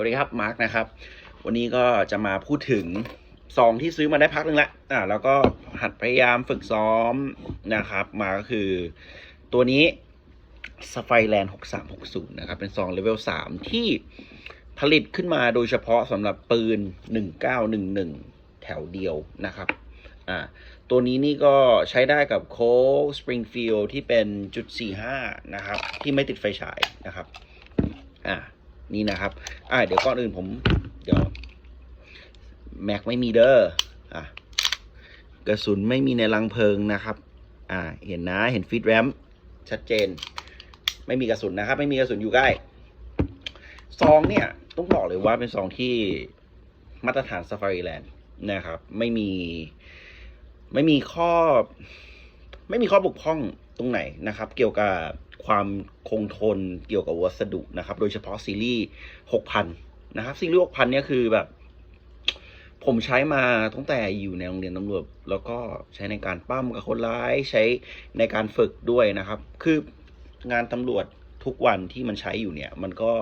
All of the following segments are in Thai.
วัสดีครับมาร์กนะครับ วันนี้ก็จะมาพูดถึงซองที่ซื้อมาได้พักหนึ่งแล้วอ่าแล้วก็หัดพยายามฝึกซ้อมนะครับ มาก็คือตัวนี้ s a f i r e Land 6360 นะครับ เป็นซองเลเวล 3 ที่ผลิตขึ้นมาโดยเฉพาะสำหรับปืน 1911 แถวเดียวนะครับอ่าตัวนี้นี่ก็ใช้ได้กับโค้กสปริงฟิลที่เป็นจุด45 นะครับ ที่ไม่ติดไฟฉายนะครับอ่า นี่นะครับ อ่าเดี๋ยวก่อนอื่นผมเดี๋ยวแม็กไม่มีเด้ออะกระสุนไม่มีในรังเพลิงนะครับ อ่า เห็นนะเห็นฟีดแรมชัดเจน ไม่มีกระสุนนะครับ ไม่มีกระสุนอยู่ใกล้ซองเนี่ยต้องบอกเลยว่าเป็นซองที่มาตรฐาน Safari Land นะครับ ไม่มี ไม่มีข้อ ไม่มีข้อบกพร่องตรงไหนนะครับ เกี่ยวกับ ความคงทนเกี่ยวกับวัสดุนะครับ โดยเฉพาะซีรีส์6,000นะครับ ซีรีส์6,000เนี่ยคือแบบ ผมใช้มาตั้งแต่อยู่ในโรงเรียนตำรวจ แล้วก็ใช้ในการปั้มกับคนร้ายใช้ในการฝึกด้วยนะครับ คืองานตำรวจทุกวันที่มันใช้อยู่เนี่ย มันก็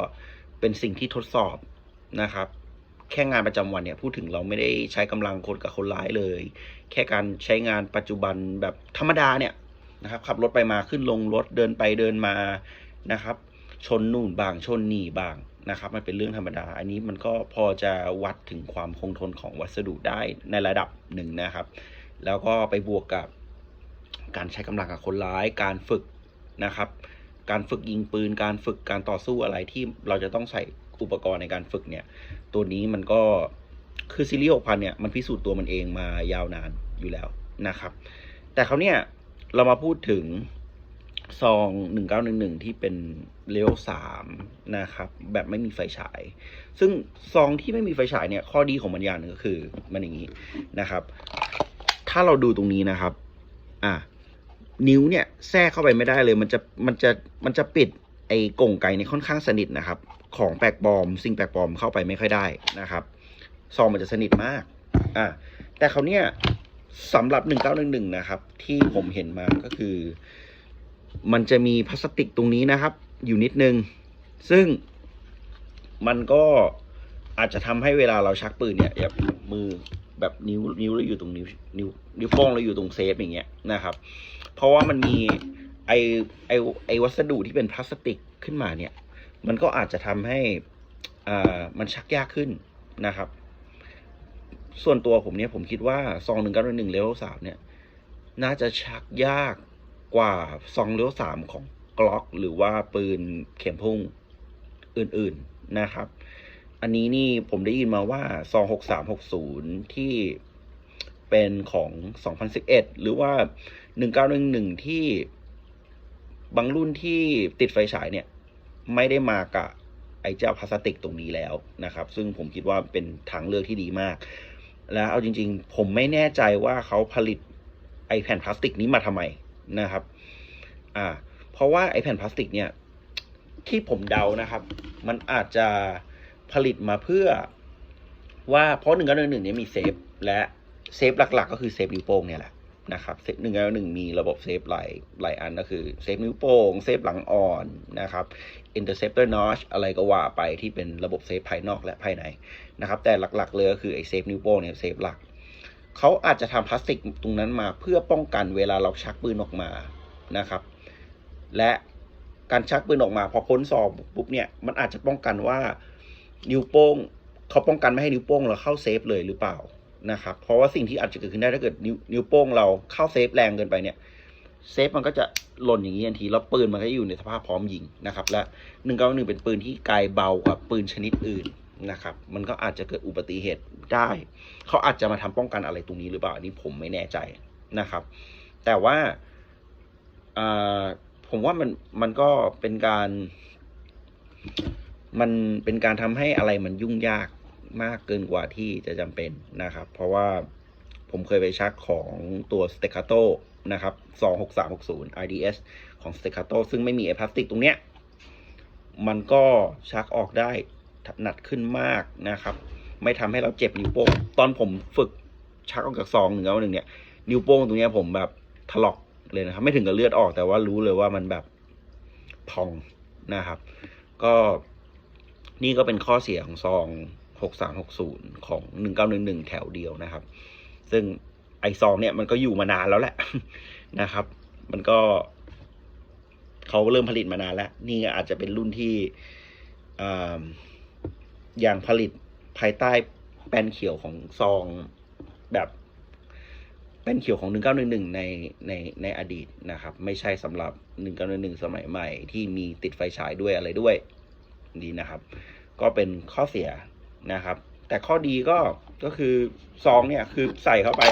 เป็นสิ่งที่ทดสอบนะครับ แค่งานประจำวันเนี่ยพูดถึงเราไม่ได้ใช้กำลังคนกับคนร้ายเลย แค่การใช้งานปัจจุบันแบบธรรมดาเนี่ย นะครับ ขับรถไปมาขึ้นลงรถเดินไปเดินมานะครับ ชนนู่นบางชนนี่บางนะครับมันเป็นเรื่องธรรมดา อันนี้มันก็พอจะวัดถึงความคงทนของวัสดุได้ในระดับหนึ่งนะครับ แล้วก็ไปบวกกับการใช้กำลังกับคนร้าย การฝึกนะครับ การฝึกยิงปืน การฝึกการต่อสู้อะไรที่เราจะต้องใส่อุปกรณ์ในการฝึกเนี่ย ตัวนี้มันก็คือซีรีส์6,000เนี่ยมันพิสูจน์ตัวมันเองมายาวนานอยู่แล้วนะครับ แต่เขาเนี่ย เรามาพูดถึงซอง1911ที่เป็นเลเวล3นะครับ แบบไม่มีไฟฉาย ซึ่งซองที่ไม่มีไฟฉายเนี่ย ข้อดีของมันอย่างหนึ่งก็คือมันอย่างนี้นะครับ ถ้าเราดูตรงนี้นะครับ อะนิ้วเนี่ยแทรกเข้าไปไม่ได้เลย มันจะมันจะมันจะปิดไอ้กงไก่เนี่ยค่อนข้างสนิทนะครับ ของแปลกปลอม สิ่งแปลกปลอมเข้าไปไม่ค่อยได้นะครับ ซองมันจะสนิทมาก อะแต่เขาเนี่ย สำหรับ 1911 นะครับ ที่ผมเห็นมาก็คือ มันจะมีพลาสติกตรงนี้นะครับ อยู่นิดนึง ซึ่งมันก็อาจจะทำให้เวลาเราชักปืนเนี่ยแบบมือแบบนิ้วนิ้วเราอยู่ตรงนิ้วนิ้วนิ้วโป้งเราอยู่ตรงเซฟอย่างเงี้ยนะครับ เพราะว่ามันมีไอไอไอวัสดุที่เป็นพลาสติกขึ้นมาเนี่ย มันก็อาจจะทำให้อ่ามันชักยากขึ้นนะครับ ส่วนตัวผมเนี่ยผมคิดว่าซองหนึ่งกับหนึ่งเลเวลสามเนี่ย น่าจะชักยากกว่าซองเลเวลสามของกล็อกหรือว่าปืนเข็มพุ่งอื่นๆนะครับ อันนี้นี่ผมได้ยินมาว่าซองหกสามหกศูนย์ที่เป็นของสองพันสิบเอ็ดหรือว่าหนึ่งเก้าหนึ่งหนึ่งที่บางรุ่นที่ติดไฟฉายเนี่ย ไม่ได้มากับไอ้เจ้าพลาสติกตรงนี้แล้วนะครับ ซึ่งผมคิดว่าเป็นทางเลือกที่ดีมาก แล้วเอาจริง ๆ ผมไม่แน่ใจว่าเขาผลิตไอแผ่นพลาสติกนี้มาทำไมนะครับ อ่า เพราะว่าไอแผ่นพลาสติกเนี่ยที่ผมเดานะครับ มันอาจจะผลิตมาเพื่อว่าเพราะหนึ่งกับหนึ่งเนี่ยมีเซฟและเซฟหลัก ๆ ก็คือเซฟนิ้วโป้งเนี่ยแหละ นะครับเซฟหนึ่งกับหนึ่งมีระบบเซฟหลายหลายอันก็คือเซฟนิ้วโป้งเซฟหลังอ่อนนะครับ interceptor notch อะไรก็ว่าไปที่เป็นระบบเซฟภายนอกและภายในนะครับแต่หลักๆ เลยก็คือไอ้เซฟนิ้วโป้งเนี่ยเซฟหลักเขาอาจจะทำพลาสติกตรงนั้นมาเพื่อป้องกันเวลาเราชักปืนออกมานะครับ และการชักปืนออกมาพอพ้นซองปุ๊บเนี่ยมันอาจจะป้องกันว่านิ้วโป้งเขาป้องกันไม่ให้นิ้วโป้งเราเข้าเซฟเลยหรือเปล่า นะครับ เพราะว่าสิ่งที่อาจจะเกิดขึ้นได้ถ้าเกิดนิ้วนิ้วโป้งเราเข้าเซฟแรงเกินไปเนี่ยเซฟมันก็จะหล่นอย่างนี้ทันทีแล้วปืนมันก็อยู่ในสภาพพร้อมยิงนะครับ และหนึ่งเก้าหนึ่งเป็นปืนที่ไกลเบากว่าปืนชนิดอื่นนะครับ มันก็อาจจะเกิดอุบัติเหตุได้ เขาอาจจะมาทำป้องกันอะไรตรงนี้หรือเปล่าอันนี้ผมไม่แน่ใจนะครับ แต่ว่าอ่าผมว่ามันมันก็เป็นการ มันเป็นการทำให้อะไรมันยุ่งยาก มากเกินกว่าที่จะจำเป็นนะครับ เพราะว่าผมเคยไปชักของตัว s t e c c a t o นะครับ 26360 IDS ของ s t e c c a t o ซึ่งไม่มีไอพลาสติกตรงเนี้ย มันก็ชักออกได้ถนัดขึ้นมากนะครับ ไม่ทำให้เราเจ็บนิ้วโป้ง ตอนผมฝึกชักออกจากซองหนึ่งแล้วหนึ่งเนี่ย นิ้วโป้งตรงเนี้ยผมแบบถลอกเลยนะครับ ไม่ถึงกับเลือดออกแต่ว่ารู้เลยว่ามันแบบพองนะครับ ก็นี่ก็เป็นข้อเสียของซอง 6360 ของ 1911 แถวเดียวนะครับ ซึ่งไอซองเนี่ยมันก็อยู่มานานแล้วแหละนะครับ มันก็เขาเริ่มผลิตมานานแล้ว นี่อาจจะเป็นรุ่นที่อย่างผลิตภายใต้แป้นเขียวของซองแบบแป้นเขียวของ 1911 ในในในอดีตนะครับ ไม่ใช่สำหรับ 1911 สมัยใหม่ที่มีติดไฟฉายด้วยอะไรด้วยดีนะครับ ก็เป็นข้อเสีย นะครับ แต่ข้อดีก็ก็คือซองเนี่ยคือใส่เข้าไป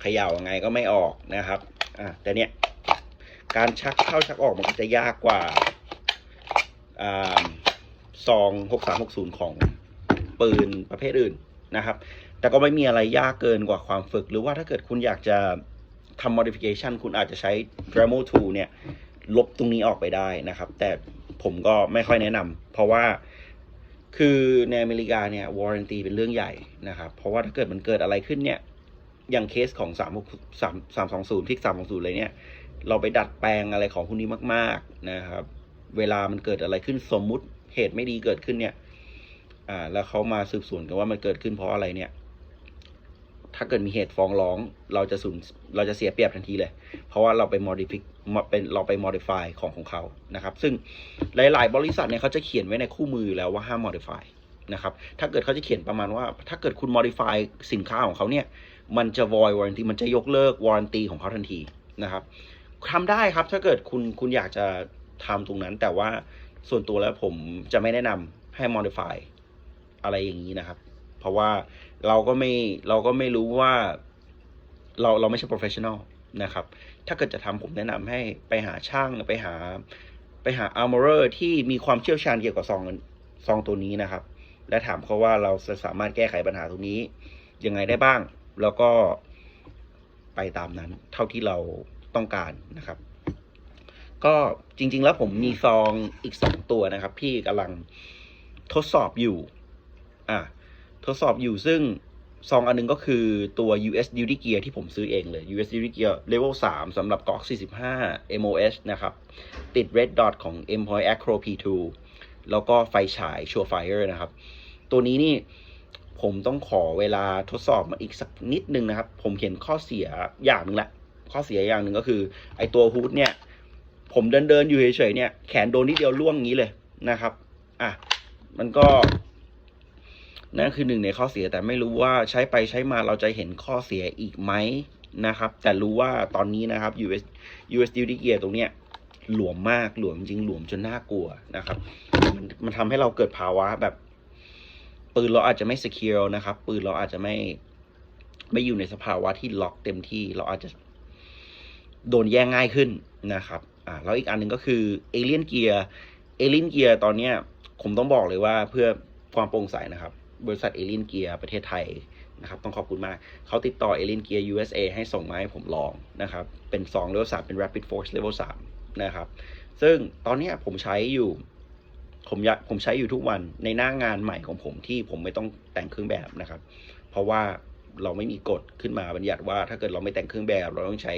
เขย่ายังไงก็ไม่ออกนะครับ อะแต่เนี่ยการชักเข้าชักออกมันก็จะยากกว่าซองหกสามหกศูนย์ของปืนประเภทอื่นนะครับ แต่ก็ไม่มีอะไรยากเกินกว่าความฝึก หรือว่าถ้าเกิดคุณอยากจะทำ modification คุณอาจจะใช้ Dremel 2 เนี่ย ลบตรงนี้ออกไปได้นะครับ แต่ ผมก็ไม่ค่อยแนะนำเพราะว่าคือในอเมริกาเนี่ย warranty เป็นเรื่องใหญ่นะครับ เพราะว่าถ้าเกิดมันเกิดอะไรขึ้นเนี่ย อย่างเคสของ3 3 3 2 0พิก320เลยเนี่ย เราไปดัดแปลงอะไรของพวกนี้มาก ๆนะครับ เวลามันเกิดอะไรขึ้นสมมุติเหตุไม่ดีเกิดขึ้นเนี่ย อ่า แล้วเขามาสืบสวนกันว่ามันเกิดขึ้นเพราะอะไรเนี่ย ถ้าเกิดมีเหตุฟ้องร้อง เราจะสูญเราจะเสียเปรียบทันทีเลย เพราะว่าเราไป modify เป็นเราไป modify ของของเขานะครับ ซึ่งหลาย ๆ บริษัทเนี่ยเขาจะเขียนไว้ในคู่มืออยู่แล้วว่าห้าม modify นะครับถ้าเกิดเขาจะเขียนประมาณว่า ถ้าเกิดคุณ modify สินค้าของเขาเนี่ยมันจะ void warranty มันจะยกเลิก warranty ของเขาทันทีนะครับทำได้ครับถ้าเกิดคุณคุณอยากจะทำตรงนั้น แต่ว่าส่วนตัวแล้วผมจะไม่แนะนำให้ modify อะไรอย่างนี้นะครับ เพราะว่าเราก็ไม่เราก็ไม่รู้ว่า เราเราไม่ใช่ professional นะครับ ถ้าเกิดจะทำผมแนะนำให้ไปหาช่างไปหา ไปหา armorer ที่มีความเชี่ยวชาญเกี่ยวกับซองซองตัวนี้นะครับ และถามเขาว่าเราจะสามารถแก้ไขปัญหาตรงนี้ ยังไงได้บ้าง แล้วก็ไปตามนั้น เท่าที่เราต้องการนะครับ ก็จริง ๆ แล้วผมมีซองอีกสองตัวนะครับ ที่กำลังทดสอบอยู่ อะ ทดสอบอยู่ซึ่งซองอันหนึงก็คือตัว US Duty Gear ที่ผมซื้อเองเลย US Duty Gear Level 3สำหรับ Glock 45 MOS นะครับ ติด Red Dot ของ Employ Acro P2 แล้วก็ไฟฉาย Surefire นะครับ ตัวนี้นี่ผมต้องขอเวลาทดสอบมาอีกสักนิดนึงนะครับ ผมเห็นข้อเสียอย่างหนึ่งละ ข้อเสียอย่างหนึ่งก็คือ ไอตัวฮูดเนี่ย ผมเดินเดินอยู่เฉยๆเนี่ย แขนโดนนิดเดียวล่วงงี้เลยนะครับ อะ มันก็ นั่นคือหนึ่งในข้อเสียแต่ไม่รู้ว่าใช้ไปใช้มาเราจะเห็นข้อเสียอีกไหมนะครับ แต่รู้ว่าตอนนี้นะครับ US US Duty Gear ตรงเนี้ยหลวมมากหลวมจริงหลวมจนน่ากลัวนะครับ มันมันทำให้เราเกิดภาวะแบบ ปืนเราอาจจะไม่ secure นะครับ ปืนเราอาจจะไม่ไม่อยู่ในสภาวะที่ล็อกเต็มที่เราอาจจะโดนแย่งง่ายขึ้นนะครับอ่าแล้วอีกอันหนึ่งก็คือ Alien Gear Alien Gear ตอนเนี้ยผมต้องบอกเลยว่าเพื่อความโปร่งใสนะครับ บริษัท Alien Gear ประเทศไทยนะครับต้องขอบคุณมากเขาติดต่อ Alien Gear USA ให้ส่งมาให้ผมลองนะครับเป็น2 level 3เป็น Rapid Force level 3นะครับซึ่งตอนนี้ผมใช้อยู่ผมผมใช้อยู่ทุกวันในหน้างานใหม่ของผมที่ผมไม่ต้องแต่งเครื่องแบบนะครับ เพราะว่าเราไม่มีกฎขึ้นมาบัญญัติว่า ถ้าเกิดเราไม่แต่งเครื่องแบบ เราต้องใช้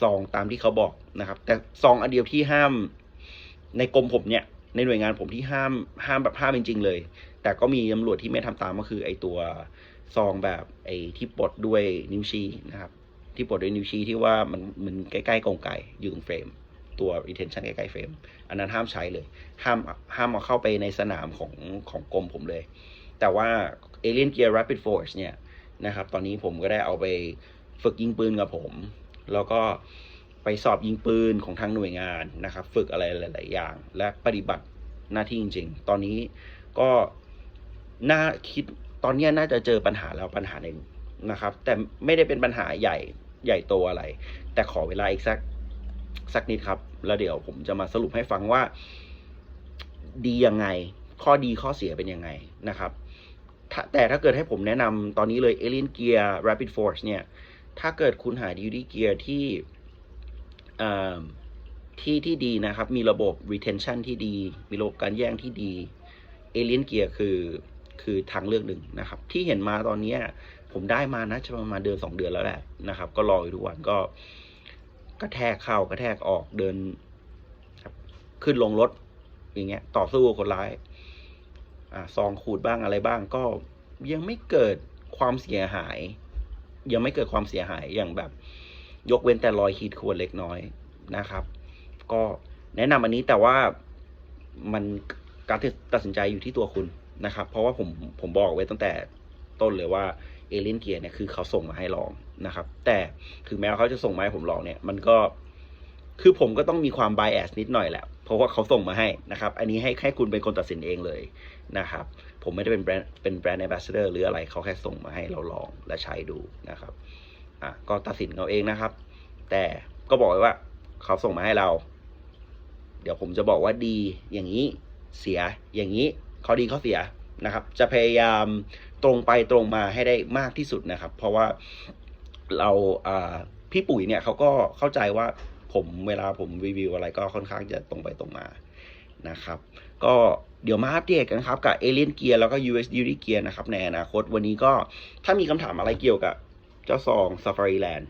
ซองตามที่เขาบอกนะครับ แต่ซองอันเดียวที่ห้ามในกรมผมเนี่ยในหน่วยงานผมที่ห้ามห้ามแบบห้ามจริง ๆ เลย แต่ก็มีตำรวจที่ไม่ทำตามก็คือไอตัวซองแบบไอที่ปลดด้วยนิ้วชี้นะครับ ที่ปลดด้วยนิ้วชี้ที่ว่ามันมันใกล้ๆกรงไก่อยู่ตรงเฟรม ตัว retention ใกล้ๆเฟรม อันนั้นห้ามใช้เลย ห้ามห้ามเอาเข้าไปในสนามของของกรมผมเลย แต่ว่า Alien Gear Rapid Force เนี่ยนะครับ ตอนนี้ผมก็ได้เอาไปฝึกยิงปืนกับผม แล้วก็ไปสอบยิงปืนของทางหน่วยงานนะครับ ฝึกอะไรหลาย ๆ อย่าง และปฏิบัติหน้าที่จริง ๆ ตอนนี้ก็ น่าคิดตอนนี้น่าจะเจอปัญหาแล้วปัญหาหนึ่งนะครับ แต่ไม่ได้เป็นปัญหาใหญ่ใหญ่โตอะไร แต่ขอเวลาอีกสักสักนิดครับ แล้วเดี๋ยวผมจะมาสรุปให้ฟังว่า ดียังไง ข้อดีข้อเสียเป็นยังไงนะครับแต่ถ้าเกิดให้ผมแนะนำตอนนี้เลย Alien Gear Rapid Force เนี่ย ถ้าเกิดคุณหา Duty Gear ที่ที่ที่ดีนะครับ มีระบบ retention ที่ดี มีระบบการแย่งที่ดี Alien Gear คือ คือทางเลือกหนึ่งนะครับ ที่เห็นมาตอนเนี้ยผมได้มานะจะประมาณเดือนสองเดือนแล้วแหละนะครับ ก็รออยู่ทุกวันก็กระแทกเข้ากระแทกออกเดินครับขึ้นลงรถอย่างเงี้ย ต่อสู้คนร้ายอ่าซองขูดบ้างอะไรบ้างก็ยังไม่เกิดความเสียหาย ยังไม่เกิดความเสียหายอย่างแบบ ยกเว้นแต่รอยขีดข่วนเล็กน้อยนะครับ ก็แนะนำอันนี้แต่ว่ามันการตัดสินใจอยู่ที่ตัวคุณ นะครับ เพราะว่าผมผมบอกไว้ตั้งแต่ต้นเลยว่าเอเลนเกียร์เนี่ยคือเขาส่งมาให้ลองนะครับ แต่ถึงแม้ว่าเขาจะส่งมาให้ผมลองเนี่ย มันก็คือผมก็ต้องมีความ b บ a s นิดหน่อยแหละเพราะว่าเขาส่งมาให้นะครับ อันนี้ให้แค่คุณเป็นคนตัดสินเองเลยนะครับ ผมไม่ได้เป็นแบรนด์เป็นแบรนด์ a อ b บ s เดอร์หรืออะไรเขาแค่ส่งมาให้เราลองและใช้ดูนะครับอะก็ตัดสินเอาเองนะครับ แต่ก็บอกไว้ว่าเขาส่งมาให้เรา เดี๋ยวผมจะบอกว่าดีอย่างนี้เสียอย่างนี้ ข้อดีข้อเสียนะครับ จะพยายามตรงไปตรงมาให้ได้มากที่สุดนะครับ เพราะว่าเราพี่ปุ๋ยเนี่ยเขาก็เข้าใจว่าผมเวลาผมรีวิวอะไรก็ค่อนข้างจะตรงไปตรงมานะครับ ก็เดี๋ยวมาอัปเดตกันครับ กับ Alien Gear แล้วก็ US Duty Gear นะครับในอนาคตวันนี้ก็ถ้ามีคำถามอะไรเกี่ยวกับเจ้าซอง Safari Land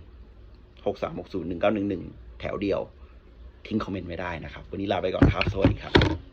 6 3 6 0 1 9 1 1 แถวเดียว ทิ้งคอมเมนต์ไม่ได้นะครับ วันนี้ลาไปก่อนครับ สวัสดีครับ